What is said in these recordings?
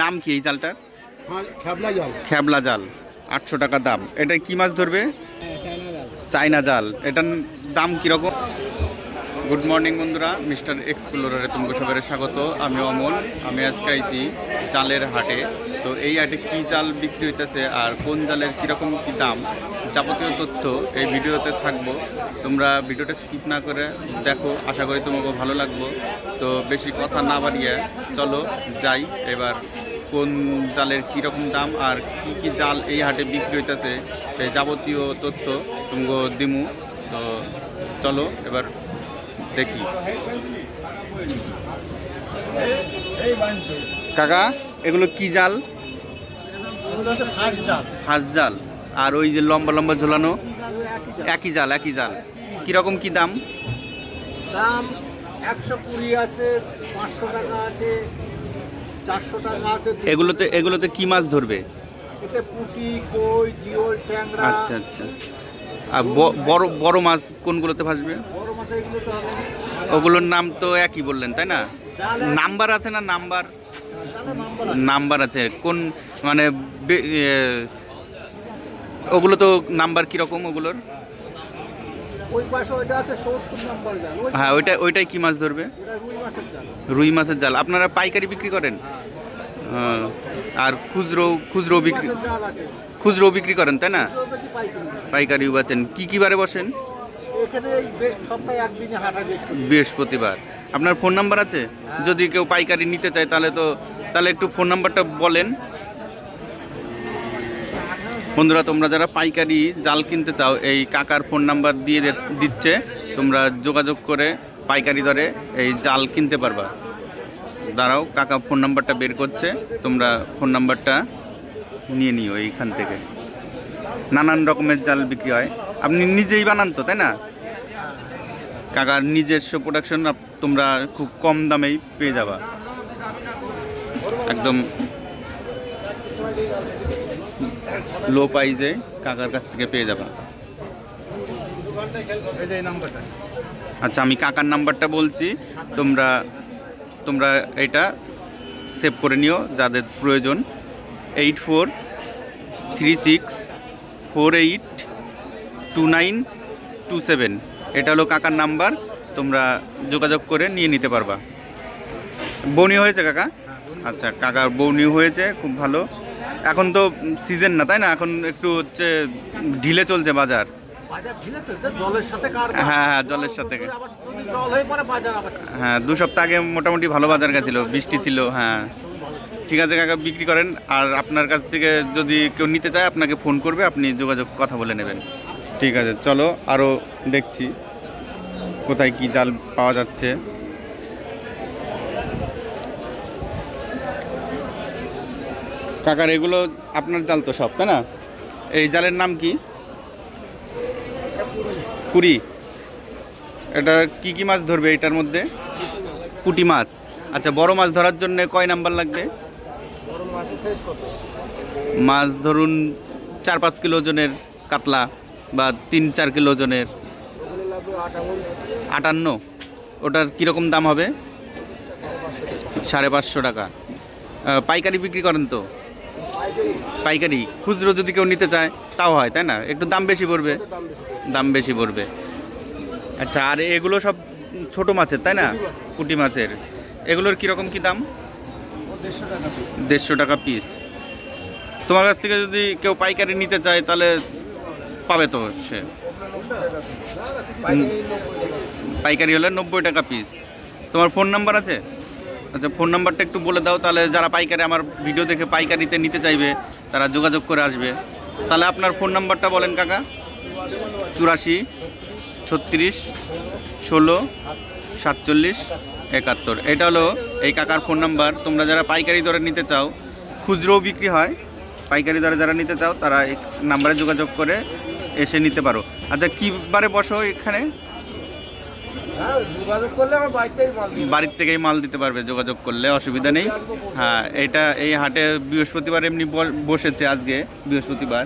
নাম কি এই জালটার? হ্যাঁ খ্যাবলা জাল। খ্যাবলা জাল আটশো টাকা দাম। এটা কি মাছ ধরবে? চাইনা জাল। এটার দাম কীরকম? গুড মর্নিং বন্ধুরা, মিস্টার এক্সপ্লোরারে তোমাকে সবাই স্বাগত। আমি অমল, আমি আজকে আইছি জালের হাটে। তো এই হাটে কি চাল বিক্রি হইতেছে আর কোন চালের কীরকম কি দাম, যাবতীয় তথ্য এই ভিডিওতে থাকব। তোমরা ভিডিওটা স্কিপ না করে দেখো, আশা করি তোমাকে ভালো লাগবো। তো বেশি কথা না বাড়িয়ে চলো যাই, এবার কোন চালের কীরকম দাম আর কি কি জাল এই হাটে বিক্রি হইতেছে সেই যাবতীয় তথ্য তুমগো দিমু। তো চলো, এবার দেখি। কাকা এগুলো কি জাল? ফাঁস জাল। আর ওই যে লম্বা লম্বা ঝোলানো একই জাল একই জাল। কীরকম কি দাম? দাম একশো কুড়ি আছে পাঁচশো টাকা আছে চারশো টাকা আছে এগুলোতে এগুলোতে কি মাছ ধরবে? এতে পুঁটি কই জিওল ট্যাংরা। আচ্ছা আচ্ছা। আর বড় বড় মাছ কোনগুলোতে ভাসবে? ওগুলোর নাম তো একই বললেন, তাই না? নাম্বার আছে না নাম্বার? নাম্বার আছে। কোন মানে ওগুলো তো নাম্বার কীরকম ওগুলোর? হ্যাঁ ওইটা, ওইটাই কি মাছ ধরবে? রুই মাছের জাল। আপনারা পাইকারি বিক্রি করেন। আর খুচরো খুচরো বিক্রি খুচরো বিক্রি করেন, তাই না। পাইকারিও বেচেন। কি কি বারে বসেন? এখানে এই সপ্তাহে একদিনে হাটা বেশ বৃহস্পতিবার। আপনার ফোন নাম্বার আছে? যদি কেউ পাইকারি নিতে চায় তাহলে তো তাহলে একটু ফোন নাম্বারটা বলেন। বন্ধুরা তোমরা যারা পাইকারি জাল কিনতে চাও এই কাকার ফোন নাম্বার দিয়ে দিচ্ছে। তোমরা যোগাযোগ করে পাইকারি দরে এই জাল কিনতে পারবা। দাঁড়াও কাকা ফোন নাম্বারটা বের করছে। তোমরা ফোন নাম্বারটা নিয়ে নিও এইখান থেকে। নানান রকমের জাল বিক্রি হয়। আপনি নিজেই বানান তো তাই না? কাকার নিজস্ব প্রোডাকশন তোমরা খুব কম দামেই পেয়ে যাবা। একদম লো প্রাইসে কাকার কাছ থেকে পেয়ে যাবা। আচ্ছা আমি কাকার নাম্বারটা বলছি। তোমরা তোমরা এটা সেভ করে নিও, যাদের প্রয়োজন। Eight four three six four eight two nine two seven এটা হলো কাকার নাম্বার তোমরা যোগাযোগ করে নিয়ে নিতে পারবা। বৌনি হয়েছে কাকা? আচ্ছা কাকার বৌনি হয়েছে খুব ভালো। এখন তো সিজন না তাই না? এখন একটু হচ্ছে ঢিলে চলছে বাজার। হ্যাঁ হ্যাঁ জলের সাথে। হ্যাঁ দু সপ্তাহ আগে মোটামুটি ভালো বাজার গেছিল বৃষ্টি ছিল হ্যাঁ। ঠিক আছে কাকা বিক্রি করেন আর আপনার কাছ থেকে যদি কেউ নিতে চায় আপনাকে ফোন করবে আপনি যোগাযোগ কথা বলে নেবেন। ঠিক আছে চলো আরও দেখছি। কোথায় কি জাল পাওয়া যাচ্ছে? কাকার এগুলো আপনার জাল তো সব, তাই না? এই জালের নাম কি? কুড়ি। এটা কি কি মাছ ধরবে এটার মধ্যে? পুঁটি মাছ। আচ্ছা বড় মাছ ধরার জন্য কয় নাম্বার লাগবে? মাছ ধরুন চার পাঁচ কিলো ওজনের কাতলা বা তিন চার কিলো ওজনের আটান্ন। ওটার কীরকম দাম হবে? সাড়ে পাঁচশো টাকা। পাইকারি বিক্রি করেন তো? পাইকারি। খুচরো যদি কেউ নিতে চায়, তাও হয়, তাই না? একটু দাম বেশি পড়বে? দাম বেশি পড়বে। আচ্ছা আর এগুলো সব ছোট মাছের, তাই না? পুঁটি মাছের। এগুলোর কীরকম কী দাম? দেড়শো টাকা পিস তোমার কাছ থেকে যদি কেউ পাইকারি নিতে চায়, তাহলে পাবে তো সে। পাইকারি হলে নব্বই টাকা পিস তোমার ফোন নাম্বার আছে? আচ্ছা ফোন নাম্বারটা একটু বলে দাও, তাহলে যারা পাইকারি আমার ভিডিও দেখে পাইকারিতে নিতে চাইবে, তারা যোগাযোগ করে আসবে। তাহলে আপনার ফোন নাম্বারটা বলেন কাকা। চুরাশি, ছত্রিশ, ষোলো, সাতচল্লিশ, একাত্তর। এটা হলো এই কাকার ফোন নাম্বার তোমরা যারা পাইকারি দরে নিতে চাও, খুচরোও বিক্রি হয়। পাইকারি দরে যারা নিতে চাও, তারা এই নাম্বারে যোগাযোগ করে এসে নিতে পারো। আচ্ছা কী বারে বসো এখানে? হ্যাঁ বাড়ির থেকেই মাল দিতে পারবে যোগাযোগ করলে অসুবিধা নেই। হ্যাঁ এটা এই হাটে বৃহস্পতিবার এমনি বসেছে আজকে বৃহস্পতিবার।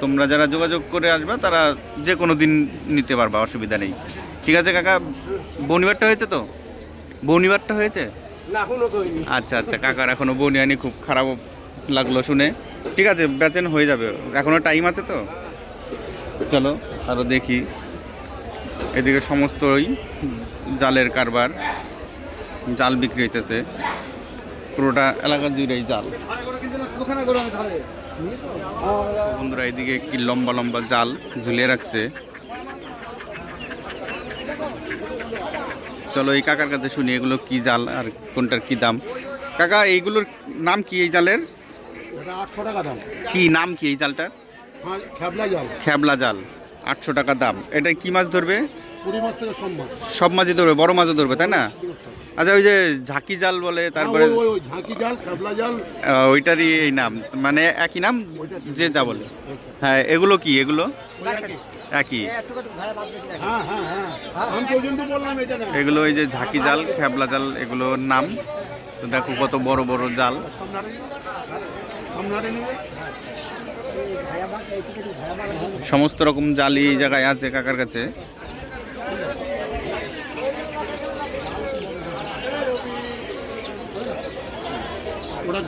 তোমরা যারা যোগাযোগ করে আসবে তারা যে কোনো দিন নিতে পারবা অসুবিধা নেই। ঠিক আছে কাকা? বনিবারটা হয়েছে তো? বনিবারটা হয়েছে? আচ্ছা আচ্ছা কাকার এখনও বনি হয়নি খুব খারাপ লাগল শুনে। ঠিক আছে বেচেন হয়ে যাবে। এখনও টাইম আছে তো? চলো আরও দেখি। এদিকে সমস্তই জালের কারবার জাল বিক্রি হইতেছে। পুরোটা এলাকা জুড়েই জাল। বন্ধুরা এদিকে কি লম্বা লম্বা জাল ঝুলিয়ে রাখছে। চলো এই কাকার কাছে শুনি এগুলো কি জাল আর কোনটার কি দাম? কাকা এইগুলোর নাম কি এই জালের? এটা আটশো টাকা দাম। কি নাম কি এই জালটার? খ্যাবলা জাল। আটশো টাকা দাম। এটা কি মাছ ধরবে? সব মাছই ধরবে বড় মাছও ধরবে তাই না? আচ্ছা ওই যে ঝাঁকি জাল বলে তারপরে জাল আহ, ওইটারই এই নাম মানে একই নাম? যে যা বলে। হ্যাঁ এগুলো কি এগুলো? একই। হ্যাঁ হ্যাঁ হ্যাঁ। এগুলো ওই যে ঝাঁকি জাল খ্যাবলা জাল এগুলোর নাম। তো দেখো কত বড় বড় জাল। সমস্ত রকম জালি এই জায়গায় আছে কাকার কাছে।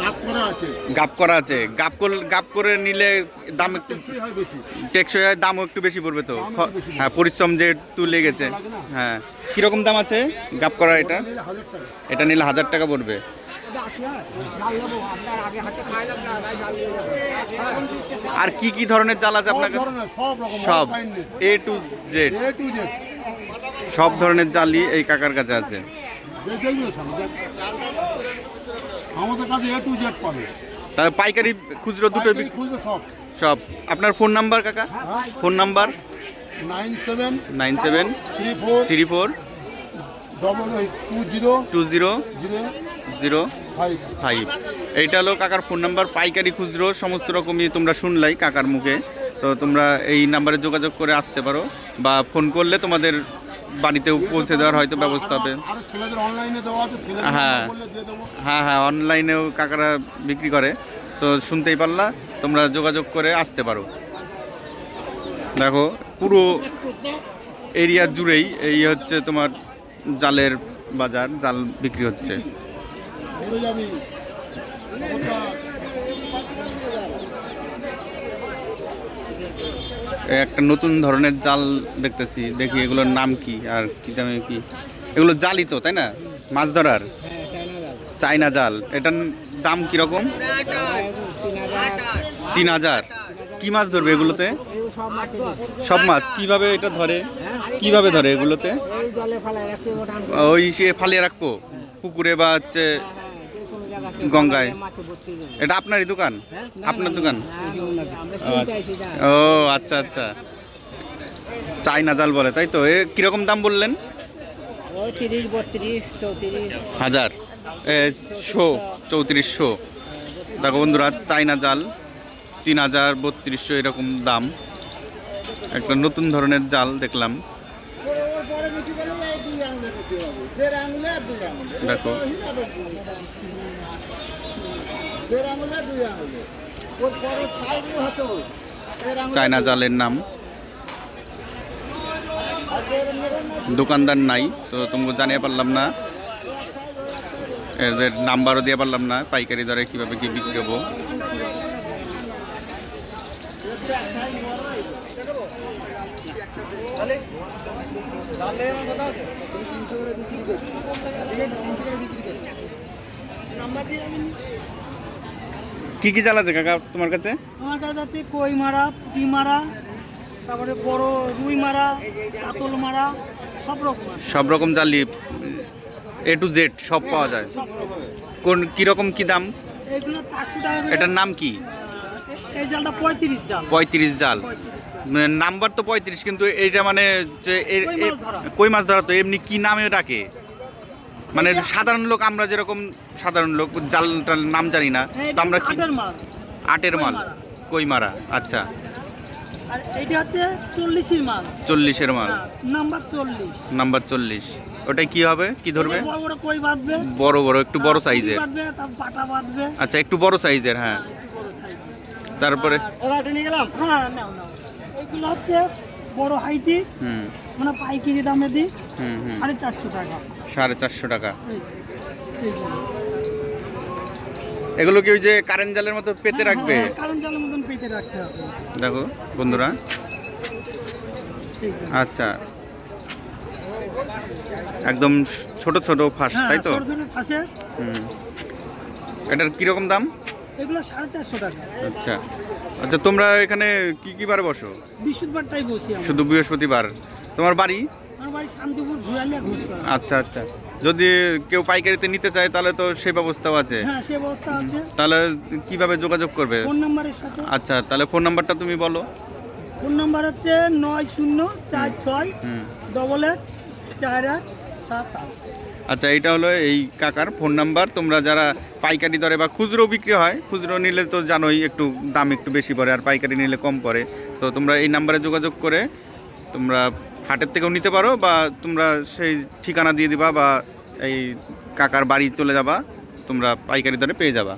গাপ করা আছে। গাপ গাপ কর গাপ করে নিলে দাম একটু টেকসই হয় দামও একটু বেশি পড়বে তো। হ্যাঁ পরিশ্রম যে একটু লেগেছে। হ্যাঁ। কীরকম দাম আছে গাপ করা এটা? এটা নিলে হাজার টাকা পড়বে। আর কি কি ধরনের জাল আছে আপনার কাছে? সব এ টু জেড সব? ধরনের জালই এই কাকার কাছে আছে? দেখেই নিয়েছেন, দেখ। আমাদের কাছে এ টু জেড পাবে। তাহলে পাইকারি খুচরো দুটো সব। সব। আপনার ফোন নাম্বার কাকা? Phone number? Nine seven nine seven three four three four double two zero two zero zero zero five এইটা হলো কাকার ফোন নাম্বার পাইকারি খুচরো সমস্ত রকমই তোমরা শুনলাই কাকার মুখে। তো তোমরা এই নাম্বারে যোগাযোগ করে আসতে পারো বা ফোন করলে তোমাদের বাড়িতেও পৌঁছে দেওয়ার হয়তো ব্যবস্থা হবে। হ্যাঁ। দেবো। হ্যাঁ হ্যাঁ অনলাইনেও কাকারা বিক্রি করে। তো শুনতেই পারলা তোমরা যোগাযোগ করে আসতে পারো। দেখো পুরো এরিয়া জুড়েই এই হচ্ছে তোমার জালের বাজার জাল বিক্রি হচ্ছে। একটা নতুন ধরনের জাল দেখতেছি। দেখি এগুলোর নাম কি আর কি দামে কি। এগুলো জালই তো, তাই না? মাছ ধরার? চাইনা জাল। এটার দাম কীরকম? তিন হাজার। কি মাছ ধরবে এগুলোতে? সব মাছ। কীভাবে এটা ধরে? কীভাবে ধরে এগুলোতে? ওই সে ফালিয়ে রাখব। পুকুরে বা হচ্ছে গঙ্গায়। এটা আপনারই দোকান? হ্যাঁ? আপনার দোকান? যা। ও আচ্ছা আচ্ছা। চাইনা জাল বলে তাই তো? এ কীরকম দাম বললেন? হাজার। শো চৌত্রিশশো দেখো বন্ধুরা চাইনা জাল তিন হাজার বত্রিশশো এরকম দাম। একটা নতুন ধরনের জাল দেখলাম। দেখো। চায়না জালের নাম। দোকানদার নাই তো তোমাকে জানিয়ে পারলাম না। এদের নাম্বারও দিয়ে পারলাম না পাইকারি দরে কীভাবে কি বিক্রি হব কি কি জাল আছে কাকা তোমার কাছে? আমার কাছে আছে কই মারা পুঁটি মারা তারপরে বড় রুই মারা কাতল মারা সব রকম সব রকম জালি এ টু জেড সব পাওয়া যায়। রকম। কোন কীরকম কি দাম? এইগুলো চারশো টাকা এটার নাম কি? এই জালটা পঁয়ত্রিশ জাল। পঁয়ত্রিশ জাল। পঁয়ত্রিশ। জাল। মানে নাম্বার তো পঁয়ত্রিশ কিন্তু এইটা মানে যে কই মাছ ধরা। কই মাছ ধরা তো? এমনি কি নামে ডাকে? মানে সাধারণ লোক আমরা যেরকম সাধারণ লোক জাল টাল নাম জানি না তো আমরা কি আটের মাল। আটের কই মারা। আচ্ছা। আর এইটা হচ্ছে চল্লিশের মাল। চল্লিশের মাল। হ্যাঁ, নাম্বার চল্লিশ। নাম্বার চল্লিশ। ওটাই কি হবে? কি ধরবে? বড় বড় কই বাঁধবে? বড় বড় একটু বড় সাইজের। আচ্ছা একটু বড় সাইজের হ্যাঁ। হ্যাঁ, একটু। তারপরে? হ্যাঁ এগুলো হচ্ছে বড় হাইটি। হুম। মানে পাইকারি দামে দিই সাড়ে চারশো টাকা। সাড়ে চারশো টাকা। এগুলো কি ওই যে কারেন্ট জালের মতো পেতে রাখবে? হ্যাঁ, জলের মতন পেতে রাখতে হবে। দেখো বন্ধুরা। আচ্ছা। একদম ছোট ছোট ফাঁস হ্যাঁ তাই তো? ছোট ছোট ফাঁসে। হুম। এটার কীরকম দাম? এগুলো সাড়ে চারশো টাকা। আচ্ছা। আচ্ছা তোমরা এখানে কি কি বার বসো? বৃহস্পতিবারটাই বসি শুধু বৃহস্পতিবার? তোমার বাড়ি? আচ্ছা আচ্ছা। যদি কেউ পাইকারিতে নিতে চায় তাহলে তো সে ব্যবস্থাও আছে। হ্যাঁ তাহলে কীভাবে যোগাযোগ করবে? আচ্ছা তাহলে ফোন নাম্বারটা তুমি বলো। ফোন নাম্বার হচ্ছে নয় শূন্য চার ছয় ডবল এক চার এক সাত আট। আচ্ছা এটা হলো এই কাকার ফোন নাম্বার। তোমরা যারা পাইকারি দরে বা খুচরো বিক্রি হয় খুচরো নিলে তো জানোই একটু দাম একটু বেশি পড়ে আর পাইকারি নিলে কম পড়ে। তো তোমরা এই নাম্বারে যোগাযোগ করে তোমরা হাটের থেকেও নিতে পারো বা তোমরা সেই ঠিকানা দিয়ে দিবা বা এই কাকার বাড়ি চলে যাবা, তোমরা পাইকারি দরে পেয়ে যাবা।